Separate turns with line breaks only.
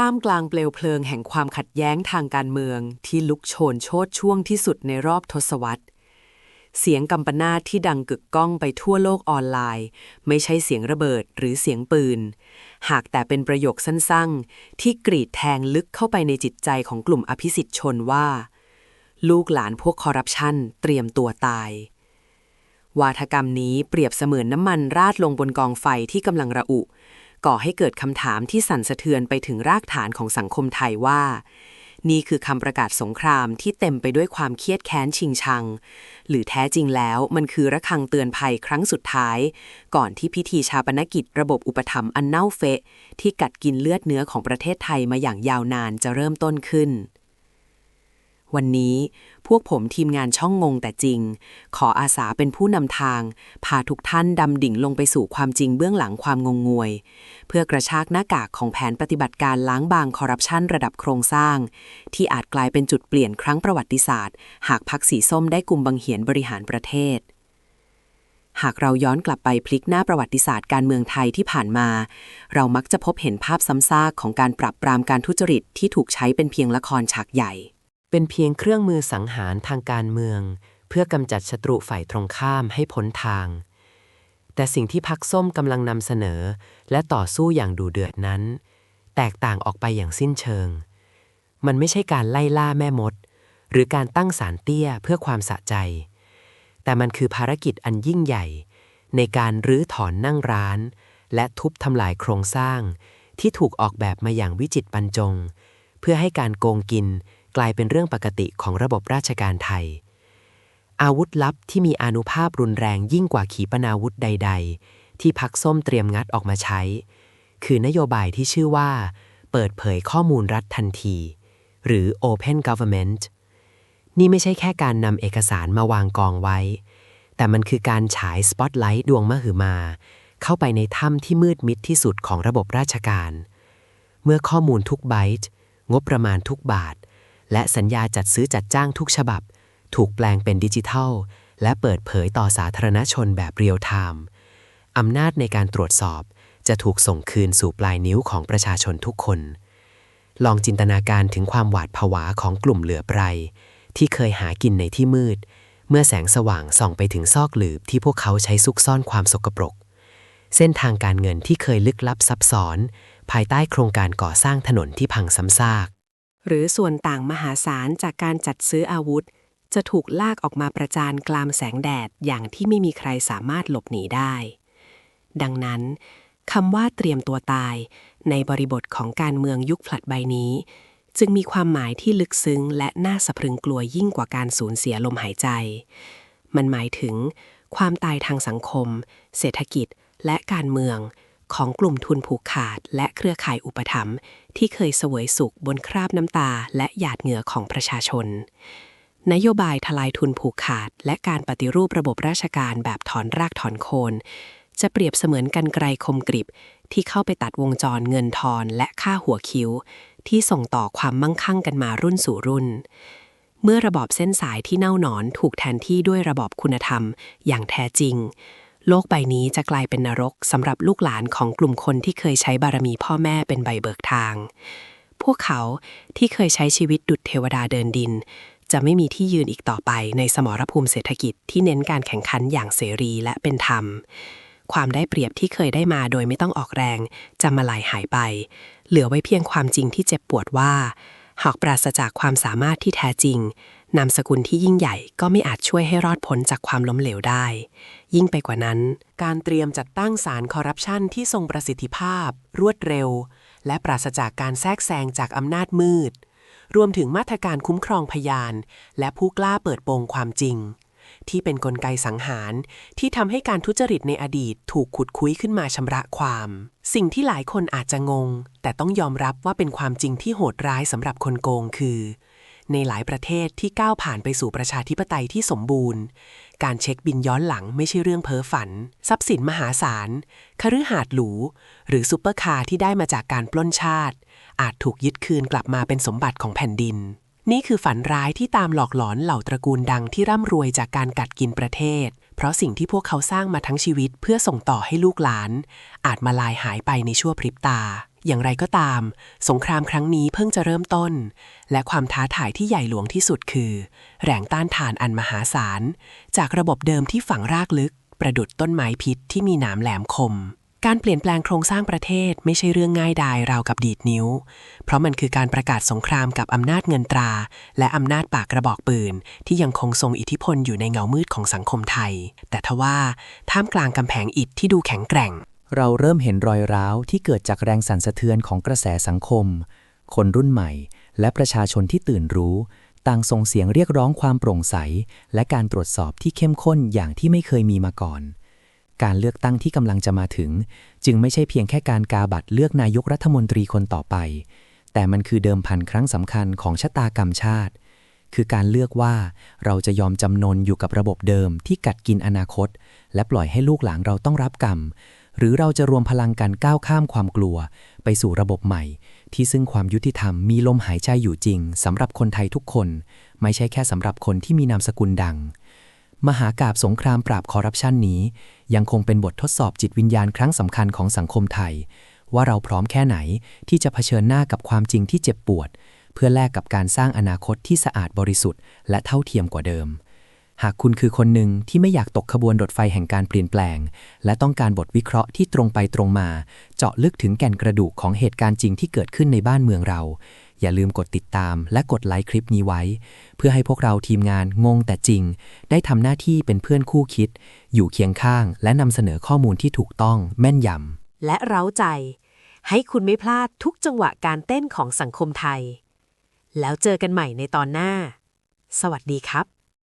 ท่ามกลางเปลวเพลิงแห่งความขัดแย้งทางการเมืองที่ลุกโชนโชดช่วงที่สุดในรอบทศวรรษ เสียงกำปนาตที่ดังกึกก้องไปทั่วโลกออนไลน์ ไม่ใช่เสียงระเบิดหรือเสียงปืน หากแต่เป็นประโยคสั้นๆ ที่กรีดแทงลึกเข้าไปในจิตใจของกลุ่มอภิสิทธิชนว่า ลูกหลานพวกคอร์รัปชันเตรียมตัวตายวาทกรรมนี้เปรียบเสมือนน้ำมันราดลงบนกองไฟที่กำลังระอุ ก่อให้เกิดคำถามที่สั่นสะเทือนไปถึงรากฐานของสังคมไทยว่า นี่คือคำประกาศสงครามที่เต็มไปด้วยความเครียดแค้นชิงชัง หรือแท้จริงแล้วมันคือระฆังเตือนภัยครั้งสุดท้าย ก่อนที่พิธีชาปนกิจระบบอุปถัมภ์อันเน่าเฟะ ที่กัดกินเลือดเนื้อของประเทศไทยมาอย่างยาวนานจะเริ่มต้นขึ้น วันนี้พวกผมทีมงานช่องงงแต่จริง ขออาสาเป็นผู้นำทาง พาทุกท่านดำดิ่งลงไปสู่ความจริงเบื้องหลังความงงงวย เพื่อกระชากหน้ากากของแผนปฏิบัติการล้างบางคอร์รัปชันระดับโครงสร้าง ที่อาจกลายเป็นจุดเปลี่ยนครั้งประวัติศาสตร์ หากพักสีส้มได้กลุ่มบังเหียนบริหารประเทศหากเราย้อนกลับไปพลิกหน้าประวัติศาสตร์การเมืองไทยที่ผ่านมา เรามักจะพบเห็นภาพซ้ำซากของการปรับปรามการทุจริตที่ถูกใช้เป็นเพียงละครฉากใหญ่
เป็นเพียงเครื่องมือสังหารทางการเมือง เพื่อกำจัดศัตรูฝ่ายตรงข้ามให้พ้นทาง แต่สิ่งที่พักส้มกำลังนำเสนอ และต่อสู้อย่างดูเดือดนั้น แตกต่างออกไปอย่างสิ้นเชิง มันไม่ใช่การไล่ล่าแม่มด หรือการตั้งสารเตี้ยเพื่อความสะใจ แต่มันคือภารกิจอันยิ่งใหญ่ ในการรื้อถอนนั่งร้าน และทุบทำลายโครงสร้าง ที่ถูกออกแบบมาอย่างวิจิตรบรรจง เพื่อให้การโกงกิน กลายเป็นเรื่องปกติของระบบราชการไทย อาวุธลับที่มีอนุภาพรุนแรงยิ่งกว่าขีปนาวุธใด ๆ ที่พักส้มเตรียมงัดออกมาใช้ คือนโยบายที่ชื่อว่า เปิดเผยข้อมูลรัฐทันที หรือ Open Government นี่ไม่ใช่แค่การนำเอกสารมาวางกองไว้ แต่มันคือการฉายสปอตไลท์ดวงมหึมา เข้าไปในถ้ำที่มืดมิดที่สุดของระบบราชการ เมื่อข้อมูลทุกไบต์ งบประมาณทุกบาท และสัญญาจัดซื้อจัดจ้างทุกฉบับ ถูกแปลงเป็นดิจิทัล และเปิดเผยต่อสาธารณชนแบบเรียลไทม์อำนาจในการตรวจสอบจะถูกส่งคืนสู่ปลายนิ้วของประชาชนทุกคน ลองจินตนาการถึงความหวาดผวาของกลุ่มเหลือไพรที่เคยหากินในที่มืด เมื่อแสงสว่างส่องไปถึงซอกหลืบที่พวกเขาใช้ซุกซ่อนความสกปรก เส้นทางการเงินที่เคยลึกลับซับซ้อน ภายใต้โครงการก่อสร้างถนนที่พังซ้ำซาก
หรือส่วนต่างมหาศาลจากการจัดซื้ออาวุธ จะถูกลากออกมาประจานกลามแสงแดดอย่างที่ไม่มีใครสามารถหลบหนีได้ ดังนั้นคำว่าเตรียมตัวตาย ในบริบทของการเมืองยุคผลัดใบนี้ จึงมีความหมายที่ลึกซึ้งและน่าสะพรึงกลัวยิ่งกว่าการสูญเสียลมหายใจ มันหมายถึง ความตายทางสังคม เศรษฐกิจ และการเมือง ของกลุ่มทุนผูกขาด และเครือข่ายอุปถัมภ์ที่เคยเสวยสุขบนคราบน้ำตาและหยาดเหงื่อของประชาชน นโยบายทลายทุนผูกขาด และการปฏิรูประบบราชการแบบถอนรากถอนโคน จะเปรียบเสมือนกันไกรคมกริบ ที่เข้าไปตัดวงจรเงินทอนและค่าหัวคิ้ว ที่ส่งต่อความมั่งคั่งกันมารุ่นสู่รุ่น เมื่อระบอบเส้นสายที่เน่าหนอนถูกแทนที่ด้วยระบอบคุณธรรม อย่างแท้จริง โลกใบนี้จะกลายเป็นนรกสำหรับลูกหลานของกลุ่มคนที่เคยใช้บารมีพ่อแม่เป็นใบเบิกทาง พวกเขาที่เคยใช้ชีวิตดุจเทวดาเดินดิน จะไม่มีที่ยืนอีกต่อไปในสมรภูมิเศรษฐกิจที่เน้นการแข่งขันอย่างเสรีและเป็นธรรม ความได้เปรียบที่เคยได้มาโดยไม่ต้องออกแรง จะมาลายหายไป เหลือไว้เพียงความจริงที่เจ็บปวดว่า หากปราศจากความสามารถที่แท้จริง นามสกุลที่ยิ่งใหญ่ก็ไม่อาจช่วยให้รอดพ้นจากความล้มเหลวได้ ยิ่งไปกว่านั้น
การเตรียมจัดตั้งศาลคอร์รัปชันที่ทรงประสิทธิภาพ รวดเร็ว และปราศจากการแทรกแซงจากอำนาจมืด รวมถึงมาตรการคุ้มครองพยาน และผู้กล้าเปิดโปงความจริง ที่เป็นนกลไกสังหาร ที่ทำให้การทุจริตในอดีตถูกขุดคุ้ยขึ้นมาชำระความ สิ่งที่หลายคนอาจจะงง แต่ต้องยอมรับว่าเป็นความจริงที่โหดร้ายสำหรับคนโกงคือ ในหลายประเทศที่ก้าวผ่านไปสู่ประชาธิปไตยที่สมบูรณ์ การเช็คบินย้อนหลังไม่ใช่เรื่องเพ้อฝัน ทรัพย์สินมหาศาลคฤหาสน์หรู หรือซุปเปอร์คาร์ที่ได้มาจากการปล้นชาติ อาจถูกยึดคืนกลับมาเป็นสมบัติของแผ่นดิน นี่คือฝันร้ายที่ตามหลอกหลอนเหล่าตระกูลดังที่ร่ำรวยจากการกัดกินประเทศ เพราะสิ่งที่พวกเขาสร้างมาทั้งชีวิตเพื่อส่งต่อให้ลูกหลาน อาจมาลายหายไปในชั่วพริบตา
อย่างไรก็ตาม สงครามครั้งนี้เพิ่งจะเริ่มต้น และความท้าทายที่ใหญ่หลวงที่สุดคือ แรงต้านทานอันมหาศาล จากระบบเดิมที่ฝังรากลึก ประดุดต้นไม้พิษที่มีหนามแหลมคม การเปลี่ยนแปลงโครงสร้างประเทศไม่ใช่เรื่องง่ายดายราวกับดีดนิ้ว เพราะมันคือการประกาศสงครามกับอำนาจเงินตรา และอำนาจปากกระบอกปืน ที่ยังคงทรงอิทธิพลอยู่ในเงามืดของสังคมไทย แต่ทว่าท่ามกลางกำแพงอิฐที่ดูแข็งแกร่ง
เราเริ่มเห็นรอยร้าวที่เกิดจากแรงสั่นสะเทือนของกระแสสังคม คนรุ่นใหม่ และประชาชนที่ตื่นรู้ ต่างส่งเสียงเรียกร้องความโปร่งใส และการตรวจสอบที่เข้มข้นอย่างที่ไม่เคยมีมาก่อน การเลือกตั้งที่กำลังจะมาถึง จึงไม่ใช่เพียงแค่การกาบัตรเลือกนายกรัฐมนตรีคนต่อไป แต่มันคือเดิมพันครั้งสำคัญของชะตากรรมชาติ คือการเลือกว่าเราจะยอมจำนนอยู่กับระบบเดิมที่กัดกินอนาคต และปล่อยให้ลูกหลานเราต้องรับกรรม หรือเราจะรวมพลังกันก้าวข้ามความกลัว ไปสู่ระบบใหม่ ที่ซึ่งความยุติธรรมมีลมหายใจอยู่จริงสำหรับคนไทยทุกคน ไม่ใช่แค่สำหรับคนที่มีนามสกุลดัง มหากาบสงครามปราบคอร์รัปชันนี้ ยังคงเป็นบททดสอบจิตวิญญาณครั้งสำคัญของสังคมไทย ว่าเราพร้อมแค่ไหนที่จะเผชิญหน้ากับความจริงที่เจ็บปวด เพื่อแลกกับการสร้างอนาคตที่สะอาดบริสุทธิ์และเท่าเทียมกว่าเดิม หากคุณคือคนหนึ่งที่ไม่อยากตกขบวนรถไฟแห่งการเปลี่ยนแปลง และต้องการบทวิเคราะห์ที่ตรงไปตรงมา เจาะลึกถึงแก่นกระดูกของเหตุการณ์จริงที่เกิดขึ้นในบ้านเมืองเรา อย่าลืมกดติดตาม และกดไลค์คลิปนี้ไว้ เพื่อให้พวกเราทีมงานงงแต่จริง ได้ทำหน้าที่เป็นเพื่อนคู่คิด อยู่เคียงข้าง และนำเสนอข้อมูลที่ถูกต้องแม่นยำ
และเร้าใจ ให้คุณไม่พลาดทุกจังหวะการเต้นของสังคมไทย แล้วเจอกันใหม่ในตอนหน้า สวัสดีครับ